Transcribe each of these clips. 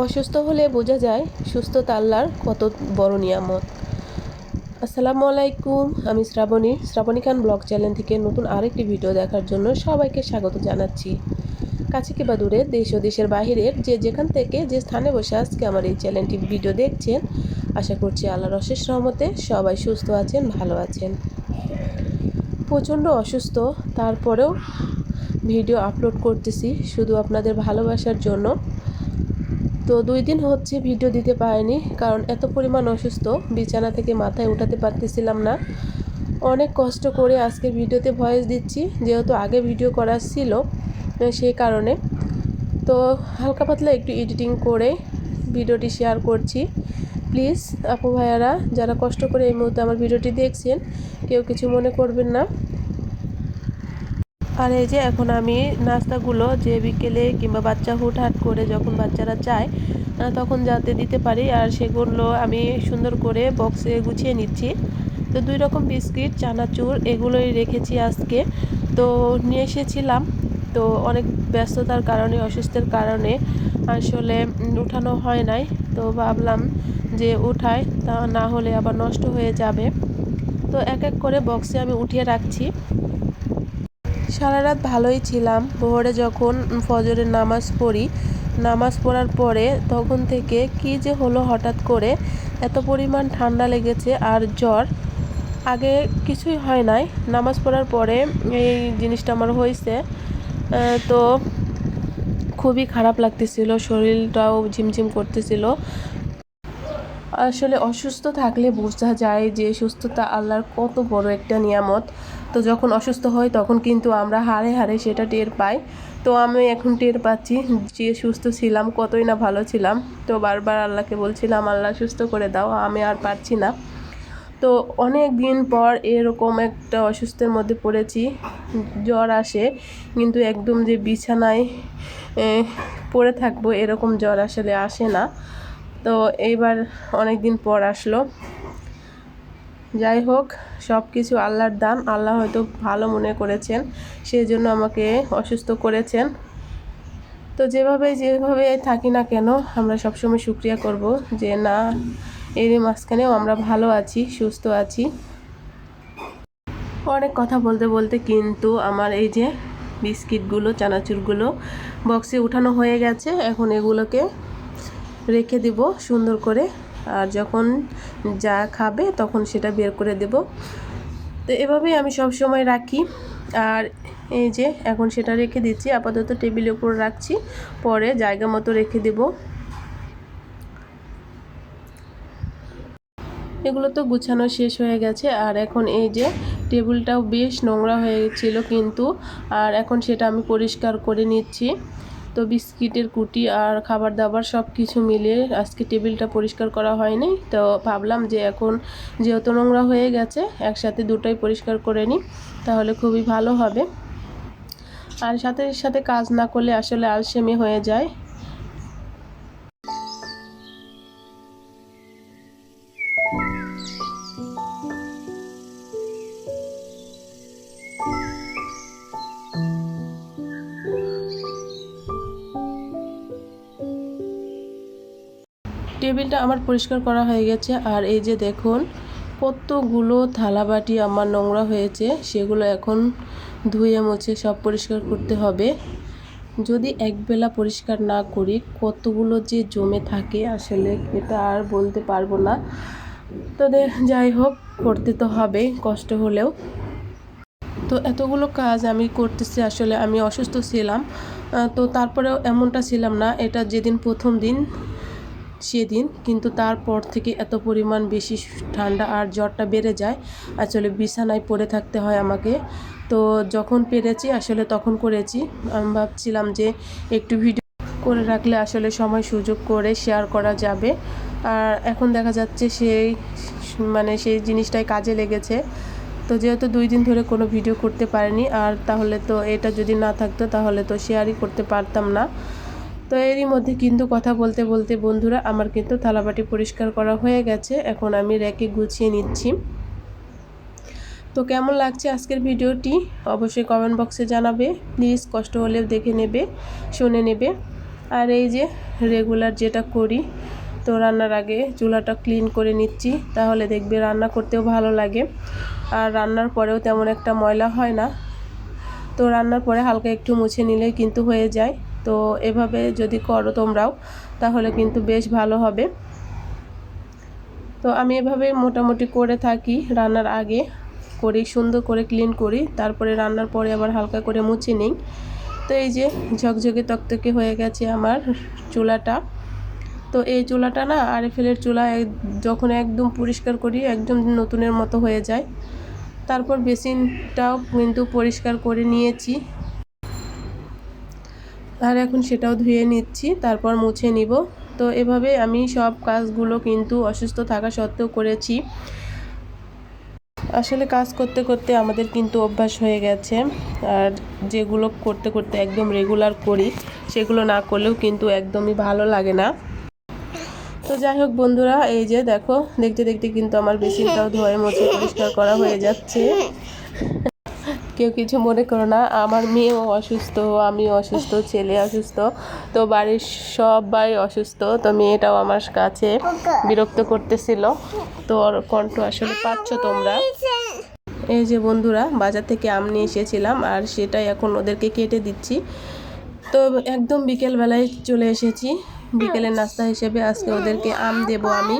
অসুস্থ হলে বোঝা যায় সুস্থতা আল্লাহর কত বড় নিয়ামত। আসসালামু আলাইকুম, আমি শ্রাবণী। শ্রাবণী খান ব্লগ চ্যানেল থেকে নতুন আরেকটি ভিডিও দেখার জন্য সবাইকে স্বাগত জানাচ্ছি। কাছে কিংবা দূরে, দেশ ও দেশের বাহিরের যে যেখান থেকে যে স্থানে বসে আজকে আমার এই চ্যানেলটি ভিডিও দেখছেন, আশা করছি আল্লাহর অশেষ রহমতে সবাই সুস্থ আছেন, ভালো আছেন। প্রচণ্ড অসুস্থ, তারপরেও ভিডিও আপলোড করতেছি শুধু আপনাদের ভালোবাসার জন্য। তো দুই দিন হচ্ছে ভিডিও দিতে পারিনি, কারণ এত পরিমাণ অসুস্থ, বিছানা থেকে মাথায় উঠাতে পারতেছিলাম না। অনেক কষ্ট করে আজকে ভিডিওতে ভয়েস দিচ্ছি, যেহেতু আগে ভিডিও করা ছিল সেই কারণে। তো হালকা পাতলা একটু এডিটিং করে ভিডিওটি শেয়ার করছি। প্লিজ আপু ভাইয়ারা, যারা কষ্ট করে এই মুহূর্তে আমার ভিডিওটি দেখছেন, কেউ কিছু মনে করবেন না। আর এই যে এখন আমি নাস্তাগুলো যে বিকেলে কিংবা বাচ্চা হুটহাট করে যখন বাচ্চারা চায় তখন যাতে দিতে পারি। আর সেগুলো আমি সুন্দর করে বক্সে গুছিয়ে নিচ্ছি। তো দুই রকম বিস্কিট, চানাচুর, এগুলোই রেখেছি আজকে। তো নিয়ে এসেছিলাম। তো অনেক ব্যস্ততার কারণে, অসুস্থের কারণে আসলে উঠানো হয় নাই। তো ভাবলাম যে উঠায় তা না হলে আবার নষ্ট হয়ে যাবে। তো এক এক করে বক্সে আমি উঠিয়ে রাখছি। সারা রাত ভালোই ছিলাম। ভোরে যখন ফজরের নামাজ পড়ি, নামাজ পড়ার পরে তখন থেকে কি যে হলো হঠাৎ করে, এত পরিমাণ ঠান্ডা লেগেছে আর জ্বর। আগে কিছুই হয় নাই। নামাজ পড়ার পরে এই জিনিসটা আমার হয়েছে। তো খুবই খারাপ লাগতেছিল, শরীরটাও ঝিমঝিম করতেছিল। আসলে অসুস্থ থাকলে বোঝা যায় যে সুস্থতা আল্লাহর কত বড় একটা নিয়ামত। তো যখন অসুস্থ হয় তখন কিন্তু আমরা হারে হারে সেটা টের পাই। তো আমি এখন টের পাচ্ছি যে সুস্থ ছিলাম, কতই না ভালো ছিলাম। তো বারবার আল্লাহকে বলছিলাম, আল্লাহ, সুস্থ করে দাও, আমি আর পারছি না। তো অনেক দিন পর এরকম একটা অসুস্থের মধ্যে পড়েছি। জ্বর আসে, কিন্তু একদম যে বিছানায় পড়ে থাকব এরকম জ্বর আসলে আসে না। তো এইবার অনেক দিন পর আসলো। যাই হোক, সব কিছু আল্লাহর দান। আল্লাহ হয়তো ভালো মনে করেছেন সেই জন্য আমাকে অসুস্থ করেছেন। তো যেভাবে যেভাবে থাকি না কেন, আমরা সবসময় সুক্রিয়া করব যে না, এর মাঝখানেও আমরা ভালো আছি, সুস্থ আছি। অনেক কথা বলতে বলতে কিন্তু আমার এই যে বিস্কিটগুলো, চানাচুরগুলো বক্সে উঠানো হয়ে গেছে। এখন এগুলোকে রেখে দিব সুন্দর করে। আর যখন যা খাবে তখন সেটা বের করে দেব। তো এভাবেই আমি সব সময় রাখি। আর এই যে এখন সেটা রেখে দিচ্ছি, আপাতত টেবিলের উপর রাখছি। পরে জায়গা মতো রেখে দেব। এগুলো তো গুছানো শেষ হয়ে গেছে। আর এখন এই যে টেবিলটাও বেশ নোংরা হয়েছিল কিন্তু, আর এখন সেটা আমি পরিষ্কার করে নিচ্ছি। তো বিস্কিটের কুটি আর খাবার দাবার সব কিছু মিলিয়ে আজকে টেবিলটা পরিষ্কার করা হয়নি। তো ভাবলাম যে এখন যেহেতু নোংরা হয়ে গেছে, একসাথে দুটাই পরিষ্কার করে নিই, তাহলে খুবই ভালো হবে। আর সাথে সাথে কাজ না করলে আসলে আলসেমি হয়ে যায়। টেবিলটা আমার পরিষ্কার করা হয়ে গেছে। আর এই যে দেখুন, কতগুলো থালাবাটি আমার নোংরা হয়েছে, সেগুলো এখন ধুয়ে মুছে সব পরিষ্কার করতে হবে। যদি একবেলা পরিষ্কার না করি, কতগুলো যে জমে থাকে আসলে এটা আর বলতে পারব না। তো যাই হোক, করতে তো হবে, কষ্ট হলেও। তো এতগুলো কাজ আমি করতেছি আসলে, আমি অসুস্থ ছিলাম। তো তারপরেও এমনটা ছিলাম না, এটা যেদিন প্রথম দিন সেদিন কিন্তু তারপর থেকে এত পরিমাণ বেশি ঠান্ডা আর জ্বরটা বেড়ে যায়, আসলে বিছানায় পড়ে থাকতে হয় আমাকে। তো যখন পেরেছি, আসলে তখন করেছি। আমি ভাবছিলাম যে একটু ভিডিও করে রাখলে আসলে সময় সুযোগ করে শেয়ার করা যাবে। আর এখন দেখা যাচ্ছে সেই মানে সেই জিনিসটাই কাজে লেগেছে। তো যেহেতু দুই দিন ধরে কোনো ভিডিও করতে পারিনি, আর তাহলে তো এটা যদি না থাকতো, তাহলে তো শেয়ারই করতে পারতাম না। তো এরই মধ্যে কিন্তু কথা বলতে বলতে বন্ধুরা, আমার কিন্তু থালাবাটি পরিষ্কার করা হয়ে গেছে। এখন আমি র্যাকে গুছিয়ে নিচ্ছি। তো কেমন লাগছে আজকের ভিডিওটি? অবশ্যই কমেন্ট বক্সে জানাবে। প্লিজ কষ্ট হলেও দেখে নেবে, শুনে নেবে। আর এই যে রেগুলার যেটা করি, তো রান্নার আগে চুলাটা ক্লিন করে নিচ্ছি, তাহলে দেখবে রান্না করতেও ভালো লাগে। আর রান্নার পরেও তেমন একটা ময়লা হয় না। তো রান্নার পরে হালকা একটু মুছে নিলে কিন্তু হয়ে যায়। তো এভাবে যদি করো তোমরাও, তাহলে কিন্তু বেশ ভালো হবে। তো আমি এভাবে মোটামুটি করে থাকি রান্নার আগে। করি, সুন্দর করে ক্লিন করি, তারপরে রান্নার পরে আবার হালকা করে মুছে নিই। তো এই যে ঝকঝকে তকতকে হয়ে গেছে আমার চুলাটা। তো এই চুলাটা না আর আরএফএলের চুলা যখন একদম পরিষ্কার করি, একদম নতুনের মতো হয়ে যায়। তারপর বেসিনটাও কিন্তু পরিষ্কার করে নিয়েছি। আর এখন সেটাও ধুয়ে নিচ্ছি, তারপর মুছে নিব। তো এভাবে আমি সব কাজগুলো কিন্তু অসুস্থ থাকা সত্ত্বেও করেছি। আসলে কাজ করতে করতে আমাদের কিন্তু অভ্যাস হয়ে গেছে। আর যেগুলো করতে করতে একদম রেগুলার করি, সেগুলো না করলেও কিন্তু একদমই ভালো লাগে না। তো যাই হোক বন্ধুরা, এই যে দেখো, দেখতে দেখতে কিন্তু আমার বেসিনটাও ধোয়ে মুছে পরিষ্কার করা হয়ে যাচ্ছে। কেউ কিছু মনে করো না, আমার মেয়েও অসুস্থ আমি অসুস্থ, ছেলে অসুস্থ, তো বাড়ির সবাই অসুস্থ, তো মেয়েটাও আমার কাছে বিরক্ত করতেছিল, তো ওর কণ্ঠ আসলে পাচ্ছ তোমরা। এই যে বন্ধুরা, বাজার থেকে আম নিয়ে এসেছিলাম, আর সেটাই এখন ওদেরকে কেটে দিচ্ছি। তো একদম বিকেলবেলায় চলে এসেছি, বিকেলের নাস্তা হিসেবে আজকে ওদেরকে আম দেব আমি।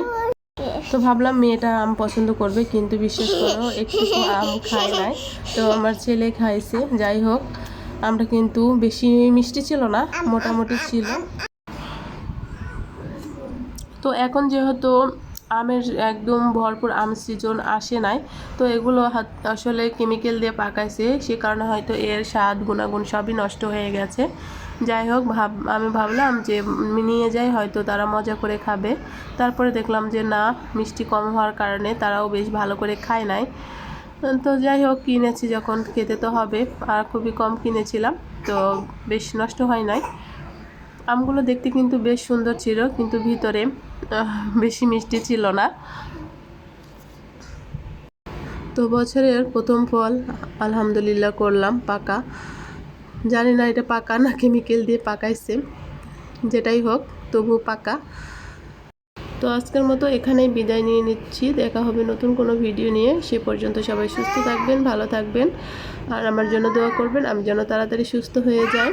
তো ভাবলাম মেয়েটা আম পছন্দ করবে, কিন্তু বিশ্বাস করো একটু আম খায় নাই। তো আমার ছেলে খাইছে, যাই হোক, আমটা কিন্তু বেশি মিষ্টি ছিল না, মোটামুটি ছিল। তো এখন যেহেতু আমের একদম ভরপুর আম সিজন আসে নাই, তো এগুলো আসলে কেমিক্যাল দিয়ে পাকাইছে, সে কারণে হয়তো এর স্বাদ, গুণাগুণ সবই নষ্ট হয়ে গেছে। যাই হোক, ভাব, আমি ভাবলাম যে নিয়ে যাই, হয়তো তারা মজা করে খাবে। তারপরে দেখলাম যে না, মিষ্টি কম হওয়ার কারণে তারাও বেশ ভালো করে খায় নাই। তো যাই হোক, কিনেছি যখন, খেতে তো হবে, আর খুবই কম কিনেছিলাম, তো বেশ নষ্ট হয় নাই। আমগুলো দেখতে কিন্তু বেশ সুন্দর ছিল, কিন্তু ভিতরে বেশি মিষ্টি ছিল না। তো বছরের প্রথম ফল, আলহামদুলিল্লাহ, করলাম, পাকা। জানি না এটা পাকা না কেমিক্যাল দিয়ে পাকাইছে, যেটাই হোক তবু পাকা। তো আজকের মতো এখানেই বিদায় নিয়ে নিচ্ছি। দেখা হবে নতুন কোনো ভিডিও নিয়ে। সে পর্যন্ত সবাই সুস্থ থাকবেন, ভালো থাকবেন। আর আমার জন্য দোয়া করবেন, আমি যেন তাড়াতাড়ি সুস্থ হয়ে যাই।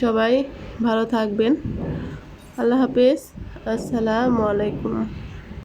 সবাই ভালো থাকবেন। আল্লাহ হাফেজ। আসসালামু আলাইকুম।